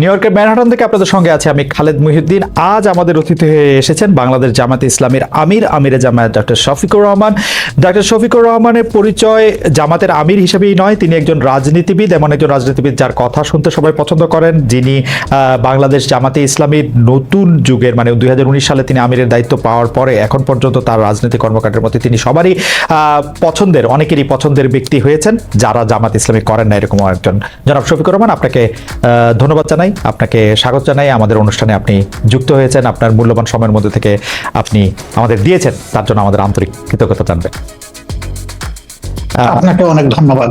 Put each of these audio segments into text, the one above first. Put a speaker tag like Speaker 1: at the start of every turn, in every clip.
Speaker 1: New ইয়র্কের Manhattan থেকে আপনাদের সঙ্গে আছে আমি খালেদ মুহিউদ্দিন। আজ আমাদের অতিথি হয়ে এসেছেন বাংলাদেশ জামাতে ইসলামের আমির, আমিরে জামায়াত ডক্টর শফিকুর রহমান। ডক্টর শফিকুর রহমানের পরিচয় জামাতের আমির হিসেবেই নয়, তিনি একজন রাজনীতিবিদ, এমন একজন রাজনীতিবিদ যার কথা শুনতে সবাই পছন্দ করেন। যিনি বাংলাদেশ জামাতে ইসলামীর নতুন যুগের মানে দুই হাজার উনিশ সালে তিনি আমিরের দায়িত্ব পাওয়ার পরে এখন পর্যন্ত তার রাজনীতি কর্মকাণ্ডের মধ্যে তিনি সবারই পছন্দের, অনেকেরই পছন্দের ব্যক্তি হয়েছেন, যারা জামাত ইসলামী করেন না এরকম একজন। জনাব শফিকুর রহমান, আপনাকে ধন্যবাদ জানাই। আপনাকে স্বাগত জানাই। আমাদের অনুষ্ঠানে আপনি যুক্ত হয়েছেন। আপনার মূল্যবান সময়ের মধ্যে থেকে আপনি আমাদের দিয়েছেন। তার জন্য আমাদের আন্তরিক কৃতজ্ঞতা জানবেন।
Speaker 2: আপনাকে অনেক ধন্যবাদ।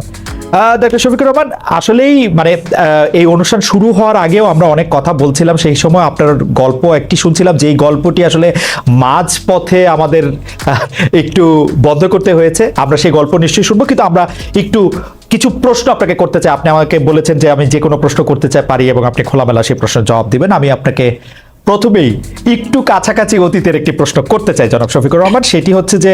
Speaker 1: ডক্টর শফিকুর রহমান আসলেই মানে আহ, এই অনুষ্ঠান শুরু হওয়ার আগেও আমরা অনেক কথা বলছিলাম। সেই সময় আপনার গল্প একটি শুনছিলাম যেই গল্পটি আসলে মাঝ পথে আমাদের একটু বন্ধ করতে হয়েছে। আমরা সেই গল্প নিশ্চয়ই শুনব কিন্তু আমরা একটু কিছু প্রশ্ন আপনাকে করতে চাই। আপনি আমাকে বলেছেন যে আমি যে কোনো প্রশ্ন করতে চাই, পারি এবং আপনি খোলামেলা সেই প্রশ্নের জবাব দিবেন। আমি আপনাকে প্রথমেই একটু কাছাকাছি অতীতের একটি প্রশ্ন করতে চাই জনাব শফিকুর রহমান। সেটি হচ্ছে যে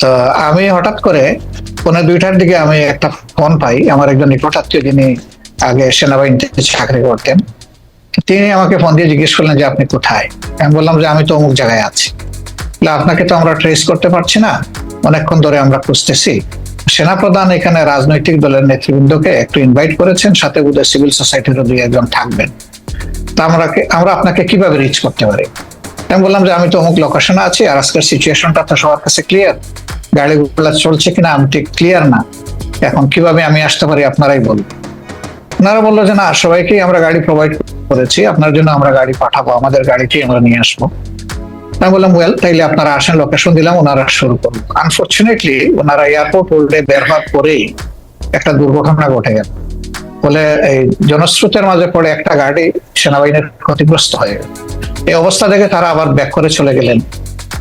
Speaker 2: তো আমি হঠাৎ করে পনেরো দুইটার দিকে আমি একটা ফোন পাই, আমার একজন নিকট আত্মীয় যিনি আগে সেনাবাহিনীতে চাকরি করতেন। তিনি আমাকে ফোন দিয়ে জিজ্ঞেস করলেন যে, আপনি কোথায়? আমি বললাম যে, আমি তো অমুক জায়গায় আছি। আপনাকে তো আমরা ট্রেস করতে পারছি না, অনেকক্ষণ ধরে আমরা খুঁজতেছি। সেনাপ্রধান এখানে রাজনৈতিক দলের নেতৃবৃন্দকে একটু ইনভাইট করেছেন, সাথে বোধহয় সিভিল সোসাইটিরও দুই একজন থাকবেন। তা আমরা আমরা আপনাকে কীভাবে রিচ করতে পারি? আমি বললাম যে, আমি তো অমুক লোকেশনে আছি আর আজকের সিচুয়েশনটা তো সবার কাছে ক্লিয়ার গাড়িগুলো চলছে কিনা আমি ঠিক ক্লিয়ার না। এখন কীভাবে আমি আসতে পারি আপনারাই বলুন। ওনারা বলল যে, না, সবাইকেই আমরা গাড়ি প্রোভাইড করেছি, আপনার জন্য আমরা গাড়ি পাঠাবো, আমাদের গাড়িতেই আমরা নিয়ে আসব। আমি বললাম ওয়েল তাইলে আপনারা আসেন লোকেশন দিলাম, ওনারা শুরু করুন আনফর্চুনেটলি ওনারা এয়ারপোর্ট রোডে বের হওয়ার পরেই একটা দুর্ঘটনা ঘটে গেল। বলে এই জনস্রোতের মাঝে পড়ে একটা গাড়ি সেনাবাহিনীর ক্ষতিগ্রস্ত হয়ে এই অবস্থা দেখে তারা আবার ব্যাক করে চলে গেলেন।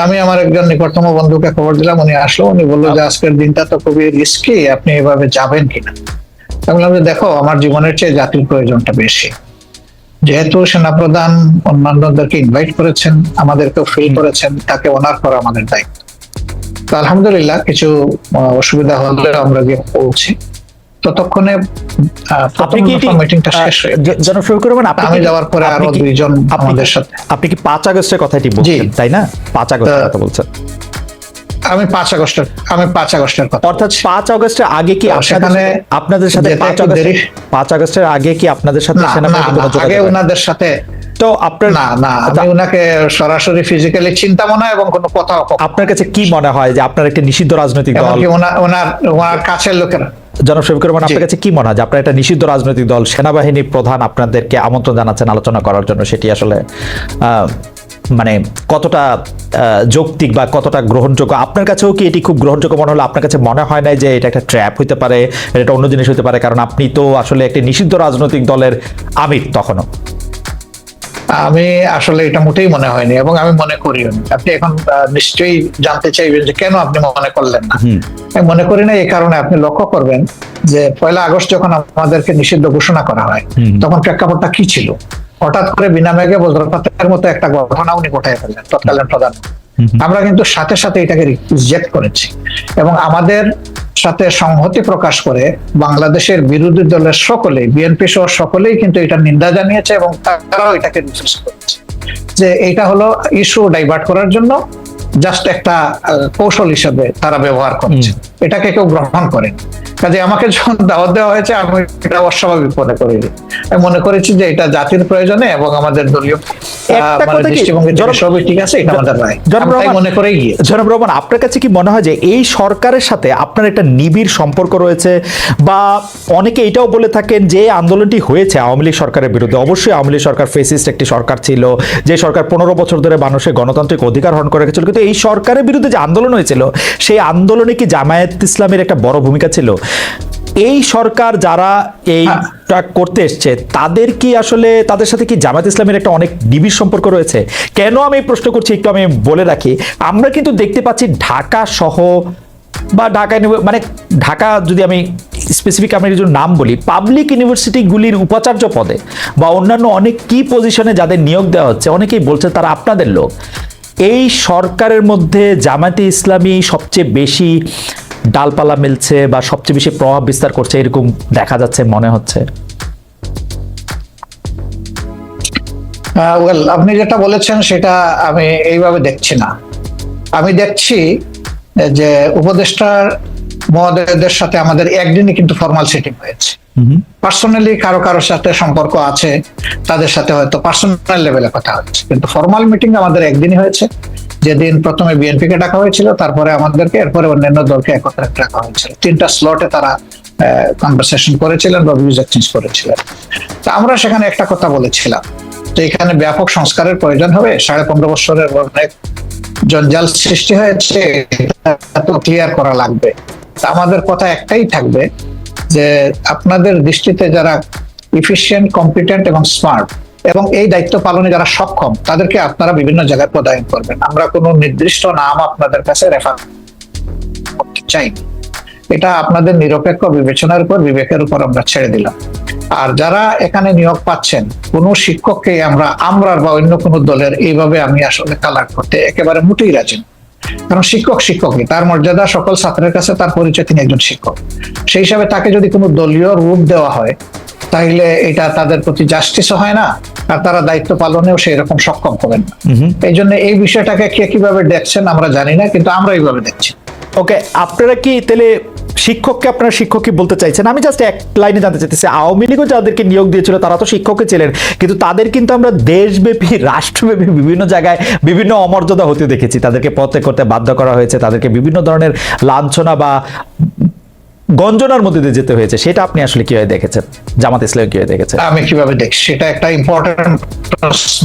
Speaker 2: আমি আমার একজন নিকটতম বন্ধুকে খবর দিলাম উনি আসলো উনি বলল যে আজকের দিনটা তো খুবই রিস্কি আপনি এভাবে যাবেন কিনা? আমি বললাম যে দেখো আমার জীবনের চেয়ে জাতির প্রয়োজনটা বেশি। যেহেতু সেনাপ্রধান অন্যান্যদেরকে ইনভাইট করেছেন আমাদেরকেও ফিল করেছেন তাকে অনার করা আমাদের দায়িত্ব। তো আলহামদুলিল্লাহ কিছু অসুবিধা হলে আমরা গিয়ে পৌঁছি। ততক্ষণে
Speaker 1: আপনি কি
Speaker 2: মিটিংটা শেষ হয়ে
Speaker 1: শফিকুর আপনি
Speaker 2: আমি যাওয়ার পরে
Speaker 1: আরও
Speaker 2: দুইজন আমাদের সাথে।
Speaker 1: আপনি কি পাঁচ আগস্টের কথাটি বলছেন তাই না? পাঁচ আগস্টের কথা বলছেন।
Speaker 2: আমি পাঁচ আগস্টের আমি পাঁচ আগস্টের কথা
Speaker 1: অর্থাৎ পাঁচ আগস্টের আগে কি
Speaker 2: সেখানে
Speaker 1: আপনাদের সাথে পাঁচ আগস্টের পাঁচ আগস্টের আগে কি আপনাদের সাথে
Speaker 2: আগে ওনাদের সাথে
Speaker 1: তো আপনার
Speaker 2: না না আমি ওনাকে সরাসরি ফিজিক্যালি চিন্তা মনে হয় এবং কোনো কথা
Speaker 1: আপনার কাছে কি মনে হয় যে আপনার একটা নিষিদ্ধ রাজনৈতিক দল?
Speaker 2: ওনার ওনার কাছের লোকেরা
Speaker 1: জনাব শফিকুর রহমান আপনার কাছে কি মনে হয় যে আপনার একটা নিষিদ্ধ রাজনৈতিক দল সেনাবাহিনী প্রধান আপনাদেরকে আমন্ত্রণ জানাচ্ছেন আলোচনা করার জন্য? সেটি আসলে মানে কতটা যৌক্তিক বা কতটা গ্রহণযোগ্য? আপনার কাছেও কি এটি খুব গ্রহণযোগ্য মনে হলো? আপনার কাছে মনে হয় না যে এটা একটা ট্র্যাপ হতে পারে এটা অন্য জিনিস হতে পারে? কারণ আপনি তো আসলে একটি নিষিদ্ধ রাজনৈতিক দলের আমির তখনও।
Speaker 2: আমি আসলে এটা মোটেই মনে হয়নি এবং আমি মনে করিও আপনি এখন নিশ্চয়ই জানতে চাইবেন যে কেন আপনি মনে করলেন না। আমি মনে করি না এই কারণে আপনি লক্ষ্য করবেন যে পয়লা আগস্ট যখন আমাদেরকে নিষিদ্ধ ঘোষণা করা হয় তখন প্রেক্ষাপটটা কি ছিল? হঠাৎ করে বিনা মেঘে বজ্রপাতের মতো একটা ঘটনা উনি ঘটাই ফেললেন তৎকালীন প্রধান। আমরা কিন্তু সাথে সাথে এটাকে রিজেক্ট করেছি এবং আমাদের সাথে সংহতি প্রকাশ করে বাংলাদেশের বিরোধী দলের সকলেই বিএনপি সহ সকলেই কিন্তু এটা নিন্দা জানিয়েছে এবং তারাও এটাকে বিশ্বাস করেছে। যে এটা হলো ইস্যু ডাইভার্ট করার জন্য জাস্ট একটা কৌশল হিসেবে তারা ব্যবহার করছে। এটাকে কেউ গ্রহণ করেন কাজে আমাকে যখন দাওয়াত দেওয়া হয়েছে আমি এটা অস্বাভাবিক মনে করিনি আমি মনে করেছি যে এটা জাতির প্রয়োজনে এবং আমাদের দলীয় মানে মনে
Speaker 1: আপনার কাছে কি মনে হয় যে এই সরকারের সাথে আপনার একটা নিবিড় সম্পর্ক রয়েছে? বা অনেকে এটাও বলে থাকেন যে আন্দোলনটি হয়েছে আওয়ামী লীগ সরকারের বিরুদ্ধে। অবশ্যই আওয়ামী লীগ সরকার ফেসিস্ট একটি সরকার ছিল যে সরকার পনেরো বছর ধরে মানুষের গণতান্ত্রিক অধিকার হরণ করে রেখেছিল। কিন্তু এই সরকারের বিরুদ্ধে যে আন্দোলন হয়েছিল সেই আন্দোলনে কি জামায়াত ইসলামের একটা বড় ভূমিকা ছিল। এই সরকার যারা এইটা করতে এসছে তাদের কি আসলে তাদের সাথে কি জামাত ইসলামের একটা অনেক নিবিড় সম্পর্ক রয়েছে? কেন আমি এই প্রশ্ন করছি একটু আমি বলে রাখি আমরা কিন্তু দেখতে পাচ্ছি ঢাকা সহ বা ঢাকা মানে ঢাকা যদি আমি স্পেসিফিক আমি যদি নাম বলি পাবলিক ইউনিভার্সিটিগুলির উপাচার্য পদে বা অন্যান্য অনেক কি পজিশনে যাদের নিয়োগ দেওয়া হচ্ছে অনেকেই বলছে তারা আপনাদের লোক। এই সরকারের মধ্যে জামাতে ইসলামী সবচেয়ে বেশি ডালপালা মিলছে বা সবচেয়ে বেশি প্রভাব বিস্তার করছে এরকম দেখা যাচ্ছে মনে হচ্ছে।
Speaker 2: ওয়েল আপনি যেটা বলেছেন সেটা আমি এইভাবে দেখছি না। আমি দেখছি যে উপদেষ্টার মহোদয়দের সাথে আমাদের একদিনই কিন্তু ফর্মাল সেটিং হয়েছে। পার্সোনালি কারও কারোর সাথে সম্পর্ক আছে তাদের সাথে হয়তো পার্সোনাল লেভেলে কথা হচ্ছে। কিন্তু ফর্মাল মিটিং আমাদের একদিনই হয়েছে। যেদিন প্রথমে বিএনপি কে ডাকা হয়েছিল, তারপরে আমাদেরকে, এরপরে অন্যান্য দলকে একত্রে ডাকা হয়েছিল। তিনটা স্লটে তারা কনভারসেশন করেছিলেন বা ভিউজ এক্সচেঞ্জ করেছিলেন। তা আমরা সেখানে একটা কথা বলেছিলাম তো এখানে ব্যাপক সংস্কারের প্রয়োজন হবে। সাড়ে পনেরো বছরের অনেক জঞ্জাল সৃষ্টি হয়েছে তো ক্লিয়ার করা লাগবে। তা আমাদের কথা একটাই থাকবে যে আপনাদের দৃষ্টিতে যারা ইফিসিয়েন্ট কম্পিটেন্ট এবং স্মার্ট এবং এই দায়িত্ব পালনে যারা সক্ষম, তাদেরকে আপনারা বিভিন্ন জায়গায় প্রদায়ন করবেন। আমরা কোনো নির্দিষ্ট নাম আপনাদের কাছে রেফার করতে চাই এটা আপনাদের নিরপেক্ষ বিবেচনার উপর, বিবেকের উপর আমরা ছেড়ে দিলাম। আর যারা এখানে নিয়োগ পাচ্ছেন, কোনো শিক্ষককে আমরা, আমরার বা অন্য কোনো দলের এইভাবে আমি আসলে কালার করতে একেবারে মোটেই রাজি কারণ শিক্ষক শিক্ষকই, তার মর্যাদা সকল ছাত্রের কাছে তার পরিচয় তিনি একজন শিক্ষক। সেই হিসাবে তাকে যদি কোনো দলীয় রূপ দেওয়া হয় তাহলে এটা তাদের প্রতি জাস্টিসও হয় না আর তারা দায়িত্ব পালনেও সেই রকম সক্ষম হবেন না। এই জন্য এই বিষয়টাকে কে কীভাবে দেখছেন আমরা জানি না কিন্তু আমরা এইভাবে দেখছি।
Speaker 1: ওকে আপনারা কি তাহলে শিক্ষককে আপনারা শিক্ষক কি বলতে চাইছেন? আমি জাস্ট এক লাইনে জানতে চাইতেছি আওয়ামী লীগও যাদেরকে নিয়োগ দিয়েছিল তারা তো শিক্ষকই ছিলেন কিন্তু তাদের কিন্তু আমরা দেশব্যাপী রাষ্ট্রব্যাপী বিভিন্ন জায়গায় বিভিন্ন অমর্যাদা হতে দেখেছি। তাদেরকে পথে করতে বাধ্য করা হয়েছে তাদেরকে বিভিন্ন ধরনের লাঞ্ছনা বা গঞ্জনার মধ্যে দিয়ে যেতে হয়েছে, সেটা আপনি আসলে কীভাবে দেখেছেন? জামাত ইসলাম কীভাবে দেখেছেন
Speaker 2: আমি কীভাবে দেখছি? সেটা একটা ইম্পর্টেন্ট প্রশ্ন।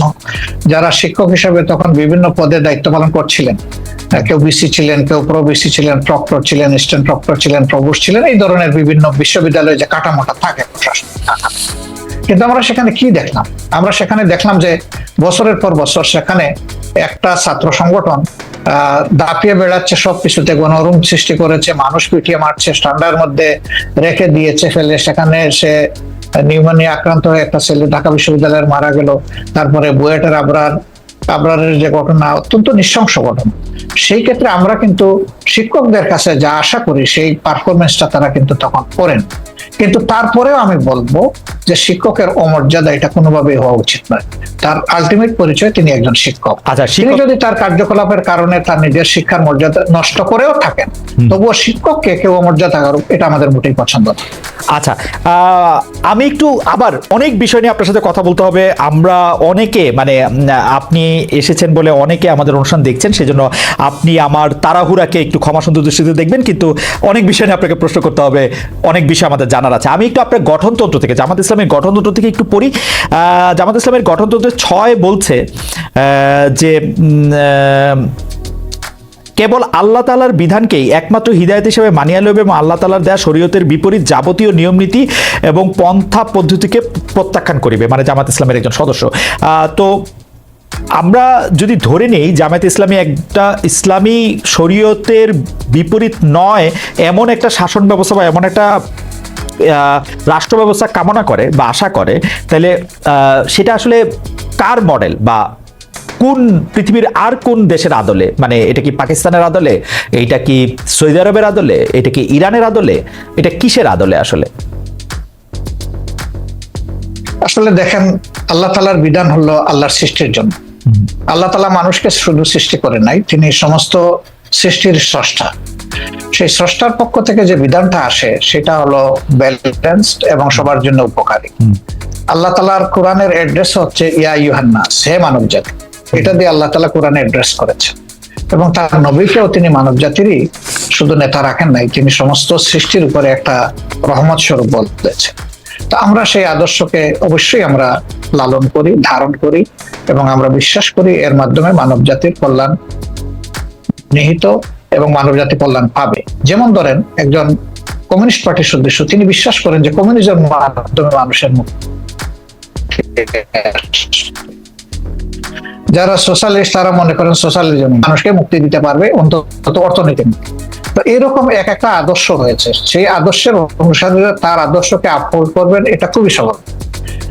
Speaker 2: যারা শিক্ষক হিসেবে তখন বিভিন্ন পদে দায়িত্ব পালন করছিলেন কেউ বিসি ছিলেন, কেউ প্রো বিসি ছিলেন প্রক্টর ছিলেন স্ট্যান্ড প্রক্টর ছিলেন প্রভুষ ছিলেন, এই ধরনের বিভিন্ন বিশ্ববিদ্যালয়ে যে কাটামোটা থাকে, প্রশাসনিক কাঠামো। কিন্তু আমরা সেখানে কি দেখলাম? আমরা সেখানে দেখলাম যে বছরের পর বছর সেখানে একটা ছাত্র সংগঠন দাপিয়ে বেড়াচ্ছে সব কিছুতে গণরুম সৃষ্টি করেছে, মানুষ পিটিয়ে মারছে স্ট্যান্ডার মধ্যে রেখে দিয়েছে ফেলে। সেখানে সে নিউমোনিয়া আক্রান্ত হয়ে একটা ছেলে ঢাকা বিশ্ববিদ্যালয়ের মারা গেল। তারপরে বুয়েটের আবরার, আবরারের যে ঘটনা অত্যন্ত নৃশংস ঘটনা। সেই ক্ষেত্রে আমরা কিন্তু শিক্ষকদের কাছে যা আশা করি, সেই পারফরমেন্সটা তারা কিন্তু তখন করেন। কিন্তু তারপরেও আমি বলব যে শিক্ষকের অমর্যাদা এটা কোনোভাবেই হওয়া উচিত নয়। তার আলটিমেট পরিচয় তিনি একজন শিক্ষক।
Speaker 1: আচ্ছা,
Speaker 2: তিনি যদি তার কার্যকলাপের কারণে তার নিজের শিক্ষার মর্যাদা নষ্ট করেও থাকেন তবুও শিক্ষককে কেউ অমর্যাদা করুক এটা আমাদের মোটেই পছন্দ না।
Speaker 1: আচ্ছা আমি একটু আবার অনেক বিষয় নিয়ে আপনার সাথে কথা বলতে হবে। আমরা অনেকে মানে আপনি এসেছেন বলে অনেকে আমাদের অনুষ্ঠান দেখছেন সেজন্য আপনি আমার তাড়াহুড়াকে একটু ক্ষমা সুন্দর দৃষ্টিতে দেখবেন কিন্তু অনেক বিষয় নিয়ে আপনাকে প্রশ্ন করতে হবে অনেক বিষয় আমাদের জানার আছে। আমি একটু আপনার গঠনতন্ত্র থেকে জামাত ইসলামের গঠনতন্ত্র থেকে একটু পড়ি। জামাত ইসলামের গঠনতন্ত্রের ছয় বলছে যে কেবল আল্লাহ তালার বিধানকেই একমাত্র হৃদায়ত হিসেবে মানিয়া লইবে এবং আল্লাহ তালার দেয়া শরীয়তের বিপরীত যাবতীয় নিয়ম নীতি এবং পন্থা পদ্ধতিকে প্রত্যাখ্যান করিবে মানে জামাত ইসলামের একজন সদস্য। তো আমরা যদি ধরে নেই, জামায়াত ইসলামী একটা ইসলামী শরীয়তের বিপরীত নয়, এমন একটা শাসন ব্যবস্থা বা এমন একটা রাষ্ট্র ব্যবস্থা কামনা করে বা আশা করে তাহলে সেটা আসলে কার মডেল বা কোন পৃথিবীর আর কোন দেশের আদলে? মানে এটা কি পাকিস্তানের আদলে? এটা কি সৌদি আরবের আদলে? এটা কি ইরানের আদলে? এটা কিসের আদলে আসলে?
Speaker 2: আসলে দেখেন আল্লাহ তালার বিধান হলো আল্লাহর সৃষ্টির জন্য। আল্লাহ তালা মানুষকে শুধু সৃষ্টি করে নাই তিনি সমস্ত সৃষ্টির স্রষ্টা। সেই স্রষ্টার পক্ষ থেকে যে বিধানটা আসে সেটা হলো ব্যালেন্সড এবং সবার জন্য উপকারী। আল্লাহ তালার কোরআনের অ্যাড্রেস হচ্ছে ইয়া ইউহান্নাস হে মানব জাতি এটা দিয়ে আল্লাহ তালা কোরআনে অ্যাড্রেস করেছেন। এবং তার নবীকেও তিনি মানব জাতিরই শুধু নেতা রাখেন নাই তিনি সমস্ত সৃষ্টির উপরে একটা রহমত স্বরূপ বলতেছেন তো আমরা সেই আদর্শকে অবশ্যই আমরা লালন করি ধারণ করি এবং আমরা বিশ্বাস করি এর মাধ্যমে মানব জাতির কল্যাণ নিহিত এবং মানব জাতি কল্যাণ পাবে। যেমন ধরেন, একজন কমিউনিস্ট পার্টির সদস্য, তিনি বিশ্বাস করেন যে কমিউনিজম মাধ্যমে মানুষের মুক্তি যারা সোশ্যালিস্ট, তারা মনে করেন সোশ্যালিজম মানুষকে মুক্তি দিতে পারবে, অন্তত অর্থনীতি তো এরকম এক একটা আদর্শ রয়েছে। সেই আদর্শের অনুসারীরা তার আদর্শকে আপহোল্ড করবেন, এটা খুবই সহজ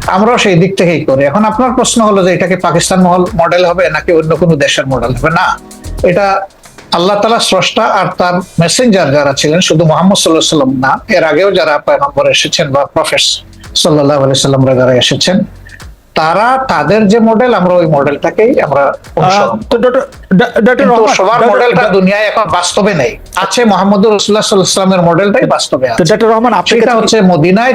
Speaker 2: আমরাও সেই দিক থেকেই করি। এখন আপনার প্রশ্ন হলো যে এটাকে পাকিস্তান মহল মডেল হবে নাকি অন্য কোনো দেশের মডেল হবে? না। এটা আল্লাহ তালা স্রষ্টা আর তার মেসেঞ্জার যারা ছিলেন শুধু মোহাম্মদ সাল্লাহ সাল্লাম না এর আগেও যারা পয়গম্বর এসেছেন বা প্রফেস সাল্লাহ আলি সাল্লামরা যারা এসেছেন তারা তাদের যে মডেল আমরা ওই মডেলটাকেই আমরা সবার মডেলটা দুনিয়ায় এখন বাস্তবে নেই। আছে মোহাম্মদ রসুল্লাহ সাল্লামের মডেলটাই বাস্তবে আছে।
Speaker 1: ডক্টর রহমান কাছে-
Speaker 2: হচ্ছে মদিনায়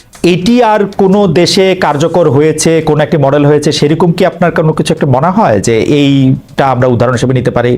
Speaker 1: এটি আর কোনো দেশে কার্যকর হয়েছে, কোন একটি মডেল হয়েছে, সেরকম কি আপনার কোনো কিছু একটা মনে হয় যে এইটা আমরা উদাহরণ হিসেবে নিতে পারি?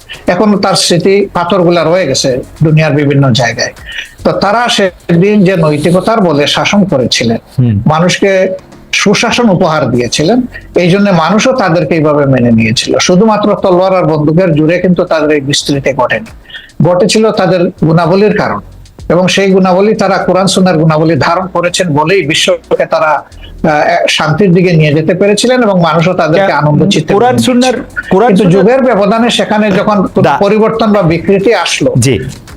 Speaker 2: এখন তার স্মৃতি পাথরগুলা রয়ে গেছে দুনিয়ার বিভিন্ন জায়গায়। তো তারা সেদিন যে নৈতিকতার বলে শাসন করেছিলেন মানুষকে সুশাসন উপহার দিয়েছিলেন এই জন্য মানুষও তাদেরকে এইভাবে মেনে নিয়েছিল। শুধুমাত্র তলোয়ার আর বন্দুকের জুড়ে কিন্তু তাদের এই বিস্তৃতি ঘটেনি। ঘটেছিল তাদের গুণাবলীর কারণ এবং সেই গুণাবলী তারা কোরআন সুনার গুণাবলী ধারণ করেছেন বলেই বিশ্বকে তারা শান্তির দিকে নিয়ে যেতে পেরেছিলেন এবং মানুষও তাদেরকে আনন্দ চিত্তে
Speaker 1: কোরআন সুন্নার কোরআন
Speaker 2: যুগের ব্যবধানে সেখানে যখন পরিবর্তন বা বিকৃতি আসলো
Speaker 1: জি।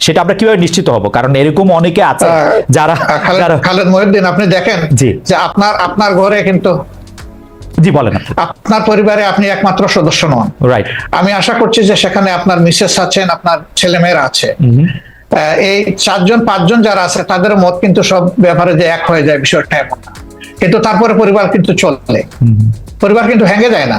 Speaker 1: সেটা আমরা কীভাবে নিশ্চিত হব? কারণ এরকম অনেকে আছে যারা
Speaker 2: খালেদ মহিউদ্দিন আপনি দেখেন
Speaker 1: জি।
Speaker 2: যে আপনার আপনার ঘরে কিন্তু
Speaker 1: জি বলেন
Speaker 2: আপনার পরিবারে আপনি একমাত্র সদস্য নন।
Speaker 1: রাইট
Speaker 2: আমি আশা করছি যে সেখানে আপনার মিসেস আছেন আপনার ছেলেমেয়েরা আছে। এই চারজন পাঁচজন যারা আছে তাদের মত কিন্তু সব ব্যাপারে যে এক হয়ে যায় বিষয়টা এমন না। কিন্তু তারপরে পরিবার কিন্তু চলে। পরিবার কিন্তু ভেঙে যায় না।